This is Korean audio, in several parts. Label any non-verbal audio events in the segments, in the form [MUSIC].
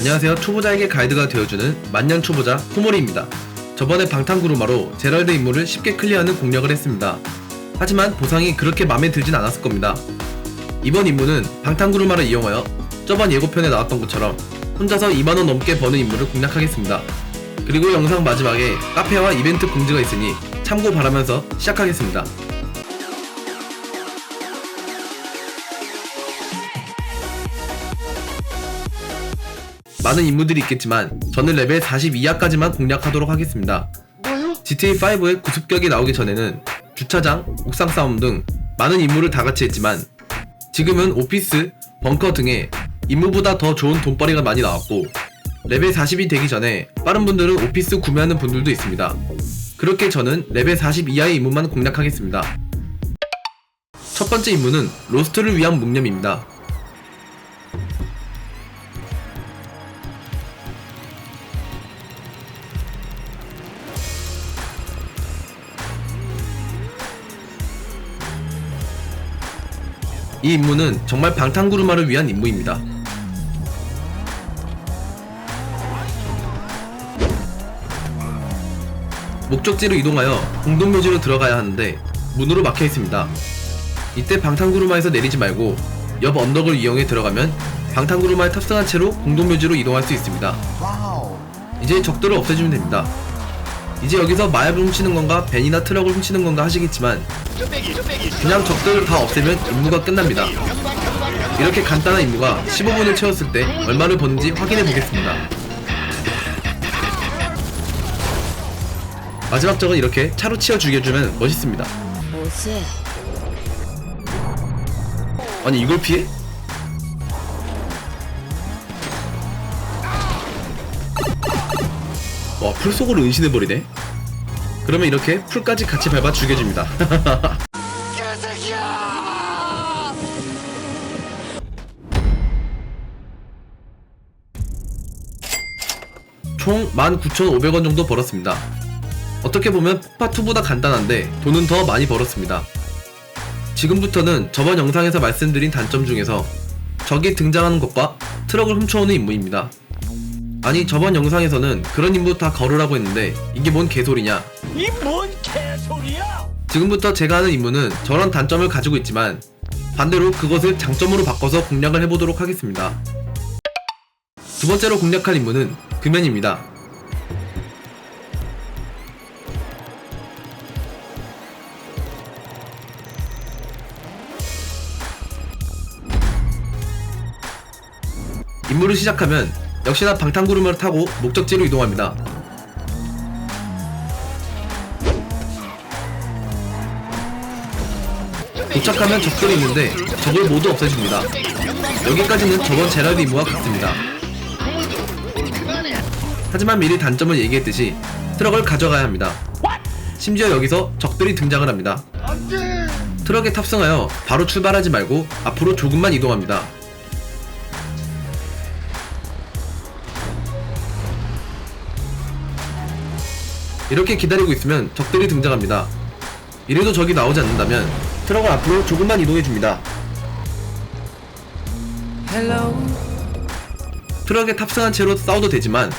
안녕하세요. 초보자에게 가이드가 되어주는 만년 초보자 호모리입니다. 저번에 방탄구루마로 제랄드 임무를 쉽게 클리어하는 공략을 했습니다. 하지만 보상이 그렇게 마음에 들진 않았을 겁니다. 이번 임무는 방탄구루마를 이용하여 저번 예고편에 나왔던 것처럼 혼자서 2만원 넘게 버는 임무를 공략하겠습니다. 그리고 영상 마지막에 카페와 이벤트 공지가 있으니 참고 바라면서 시작하겠습니다. 많은 임무들이 있겠지만 저는 레벨 40 이하까지만 공략하도록 하겠습니다. GTA5의 구습격이 나오기 전에는 주차장, 옥상 싸움 등 많은 임무를 다 같이 했지만 지금은 오피스, 벙커 등의 임무보다 더 좋은 돈벌이가 많이 나왔고 레벨 40이 되기 전에 빠른 분들은 오피스 구매하는 분들도 있습니다. 그렇게 저는 레벨 40 이하의 임무만 공략하겠습니다. 첫 번째 임무는 로스트를 위한 묵념입니다. 이 임무는 정말 방탄구르마를 위한 임무입니다. 목적지로 이동하여 공동묘지로 들어가야 하는데 문으로 막혀 있습니다. 이때 방탄구르마에서 내리지 말고 옆 언덕을 이용해 들어가면 방탄구르마에 탑승한 채로 공동묘지로 이동할 수 있습니다. 이제 적들을 없애주면 됩니다. 이제 여기서 마약을 훔치는 건가 벤이나 트럭을 훔치는 건가 하시겠지만 그냥 적들을 다 없애면 임무가 끝납니다. 이렇게 간단한 임무가 15분을 채웠을 때 얼마를 버는지 확인해 보겠습니다. 마지막 적은 이렇게 차로 치어 죽여주면 멋있습니다. 아니 이걸 피해? 풀 속으로 은신해버리네. 그러면 이렇게 풀까지 같이 밟아 죽여줍니다. [LAUGHS] 총 19,500원 정도 벌었습니다. 어떻게 보면 폭파2보다 간단한데 돈은 더 많이 벌었습니다. 지금부터는 저번 영상에서 말씀드린 단점 중에서 적이 등장하는 것과 트럭을 훔쳐오는 임무입니다. 아니 저번 영상에서는 그런 임무 다 걸으라고 했는데 이게 뭔 개소리냐 이 뭔 개소리야! 지금부터 제가 하는 임무는 저런 단점을 가지고 있지만 반대로 그것을 장점으로 바꿔서 공략을 해보도록 하겠습니다. 두 번째로 공략할 임무는 금연입니다. 임무를 시작하면 역시나 방탄구름을 타고 목적지로 이동합니다. 도착하면 적들이 있는데 적을 모두 없애줍니다. 여기까지는 저번 제라드 임무와 같습니다. 하지만 미리 단점을 얘기했듯이 트럭을 가져가야 합니다. 심지어 여기서 적들이 등장을 합니다. 트럭에 탑승하여 바로 출발하지 말고 앞으로 조금만 이동합니다. 이렇게 기다리고 있으면 적들이 등장합니다. 이래도 적이 나오지 않는다면 트럭을 앞으로 조금만 이동해줍니다. 트럭에 탑승한 채로 싸워도 되지만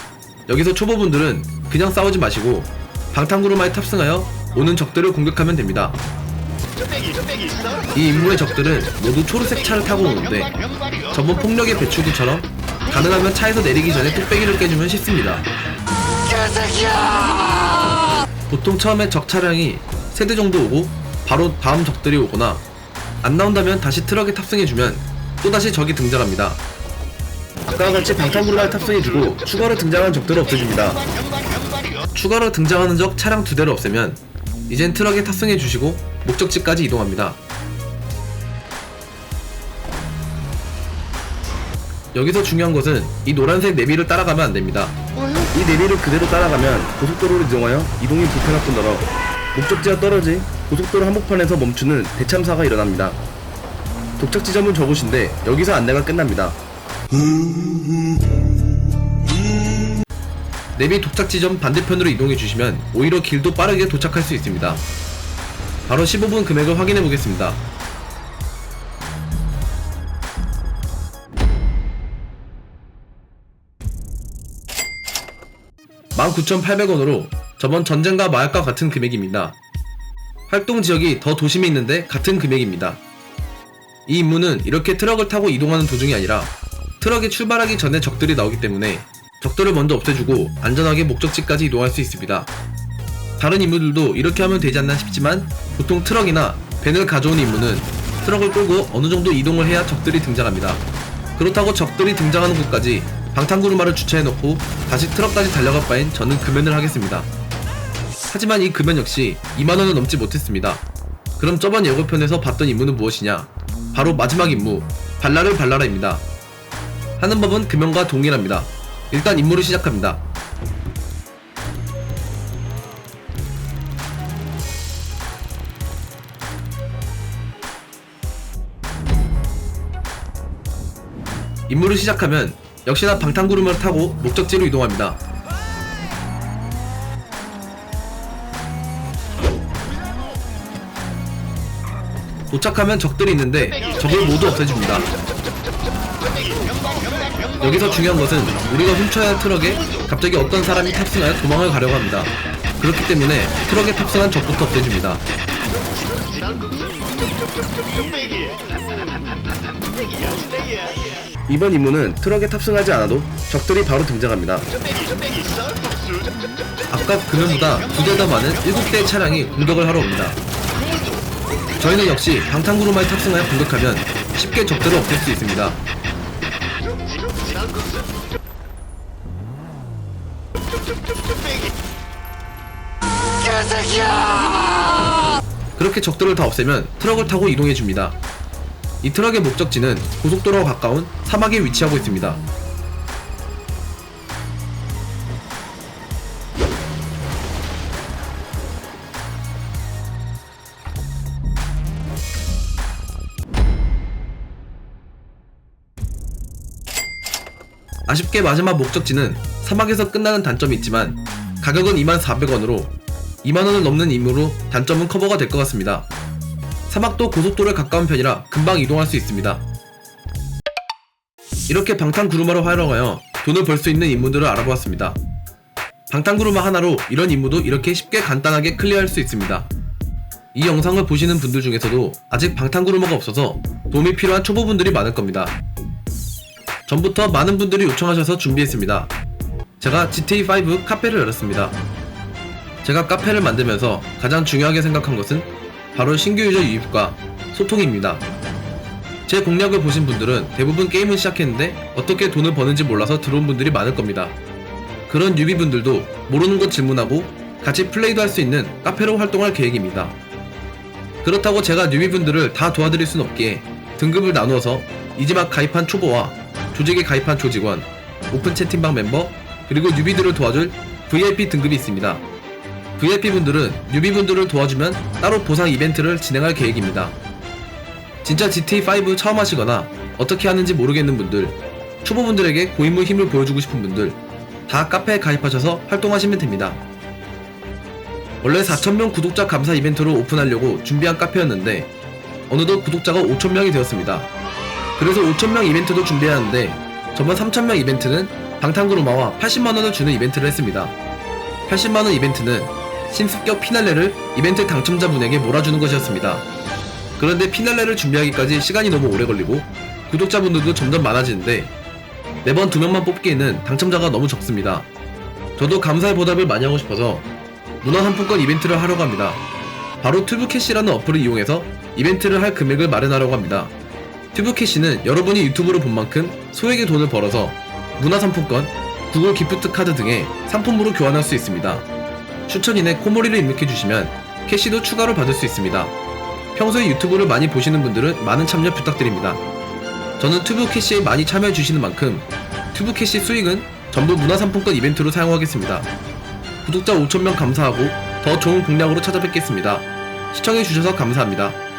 여기서 초보분들은 그냥 싸우지 마시고 방탄구르마에 탑승하여 오는 적들을 공격하면 됩니다. 이 임무의 적들은 모두 초록색 차를 타고 오는데 저번 폭력의 배출구처럼 가능하면 차에서 내리기 전에 뚝배기를 깨주면 쉽습니다. 보통 처음에 적 차량이 세대 정도 오고 바로 다음 적들이 오거나 안 나온다면 다시 트럭에 탑승해주면 또다시 적이 등장합니다. 아까와 같이 방탄구르마에 탑승해주고 추가로 등장하는 적들을 없애줍니다. 추가로 등장하는 적 차량 두 대를 없애면 이젠 트럭에 탑승해주시고 목적지까지 이동합니다. 여기서 중요한 것은 이 노란색 내비를 따라가면 안됩니다. 이 내비를 그대로 따라가면 고속도로로 이동하여 이동이 불편할 뿐더러 목적지와 떨어진 고속도로 한복판에서 멈추는 대참사가 일어납니다. 도착 지점은 저곳인데 여기서 안내가 끝납니다. 내비 도착 지점 반대편으로 이동해 주시면 오히려 길도 빠르게 도착할 수 있습니다. 바로 15분 금액을 확인해 보겠습니다. 19,800원으로 저번 전쟁과 마약과 같은 금액입니다. 활동 지역이 더 도심에 있는데 같은 금액입니다. 이 임무는 이렇게 트럭을 타고 이동하는 도중이 아니라 트럭이 출발하기 전에 적들이 나오기 때문에 적들을 먼저 없애주고 안전하게 목적지까지 이동할 수 있습니다. 다른 임무들도 이렇게 하면 되지 않나 싶지만 보통 트럭이나 밴을 가져온 임무는 트럭을 끌고 어느 정도 이동을 해야 적들이 등장합니다. 그렇다고 적들이 등장하는 곳까지 방탄구르마를 주차해놓고 다시 트럭까지 달려갈 바엔 저는 금연을 하겠습니다. 하지만 이 금연 역시 2만원을 넘지 못했습니다. 그럼 저번 예고편에서 봤던 임무는 무엇이냐? 바로 마지막 임무, 발라를 발라라입니다. 하는 법은 금연과 동일합니다. 일단 임무를 시작합니다. 임무를 시작하면 역시나 방탄구름을 타고 목적지로 이동합니다. 도착하면 적들이 있는데 적을 모두 없애줍니다. 여기서 중요한 것은 우리가 훔쳐야 할 트럭에 갑자기 어떤 사람이 탑승하여 도망을 가려고 합니다. 그렇기 때문에 트럭에 탑승한 적부터 없애줍니다. 이번 임무는 트럭에 탑승하지 않아도 적들이 바로 등장합니다. 아까 그면보다 두 대 더 많은 7대의 차량이 공격을 하러 옵니다. 저희는 역시 방탄구루마에 탑승하여 공격하면 쉽게 적들을 없앨 수 있습니다. 그렇게 적들을 다 없애면 트럭을 타고 이동해 줍니다. 이 트럭의 목적지는 고속도로와 가까운 사막에 위치하고 있습니다. 아쉽게 마지막 목적지는 사막에서 끝나는 단점이 있지만 가격은 24,400원으로 2만원을 넘는 임무로 단점은 커버가 될 것 같습니다. 사막도 고속도로에 가까운 편이라 금방 이동할 수 있습니다. 이렇게 방탄구르마를 활용하여 돈을 벌 수 있는 임무들을 알아보았습니다. 방탄구르마 하나로 이런 임무도 이렇게 쉽게 간단하게 클리어할 수 있습니다. 이 영상을 보시는 분들 중에서도 아직 방탄구르마가 없어서 도움이 필요한 초보분들이 많을 겁니다. 전부터 많은 분들이 요청하셔서 준비했습니다. 제가 GTA5 카페를 열었습니다. 제가 카페를 만들면서 가장 중요하게 생각한 것은 바로 신규 유저 유입과 소통입니다. 제 공략을 보신 분들은 대부분 게임을 시작했는데 어떻게 돈을 버는지 몰라서 들어온 분들이 많을 겁니다. 그런 뉴비분들도 모르는 것 질문하고 같이 플레이도 할 수 있는 카페로 활동할 계획입니다. 그렇다고 제가 뉴비분들을 다 도와드릴 순 없기에 등급을 나누어서 이지막 가입한 초보와 조직에 가입한 조직원, 오픈 채팅방 멤버, 그리고 뉴비들을 도와줄 VIP 등급이 있습니다. VIP분들은 뉴비분들을 도와주면 따로 보상 이벤트를 진행할 계획입니다. 진짜 GTA5 처음 하시거나 어떻게 하는지 모르겠는 분들, 초보분들에게 고인물 힘을 보여주고 싶은 분들, 다 카페에 가입하셔서 활동하시면 됩니다. 원래 4,000명 구독자 감사 이벤트로 오픈하려고 준비한 카페였는데, 어느덧 구독자가 5,000명이 되었습니다. 그래서 5,000명 이벤트도 준비해야 하는데, 저번 3,000명 이벤트는 방탄구루마와 80만원을 주는 이벤트를 했습니다. 80만원 이벤트는 신습격 피날레를 이벤트 당첨자분에게 몰아주는 것이었습니다. 그런데 피날레를 준비하기까지 시간이 너무 오래 걸리고 구독자분들도 점점 많아지는데 매번 두 명만 뽑기에는 당첨자가 너무 적습니다. 저도 감사의 보답을 많이 하고 싶어서 문화상품권 이벤트를 하려고 합니다. 바로 튜브캐시라는 어플을 이용해서 이벤트를 할 금액을 마련하려고 합니다. 튜브캐시는 여러분이 유튜브로 본 만큼 소액의 돈을 벌어서 문화상품권, 구글 기프트 카드 등의 상품으로 교환할 수 있습니다. 추천인에 코모리를 입력해주시면 캐시도 추가로 받을 수 있습니다. 평소에 유튜브를 많이 보시는 분들은 많은 참여 부탁드립니다. 저는 튜브 캐시에 많이 참여해주시는 만큼 튜브 캐시 수익은 전부 문화상품권 이벤트로 사용하겠습니다. 구독자 5,000명 감사하고 더 좋은 공략으로 찾아뵙겠습니다. 시청해주셔서 감사합니다.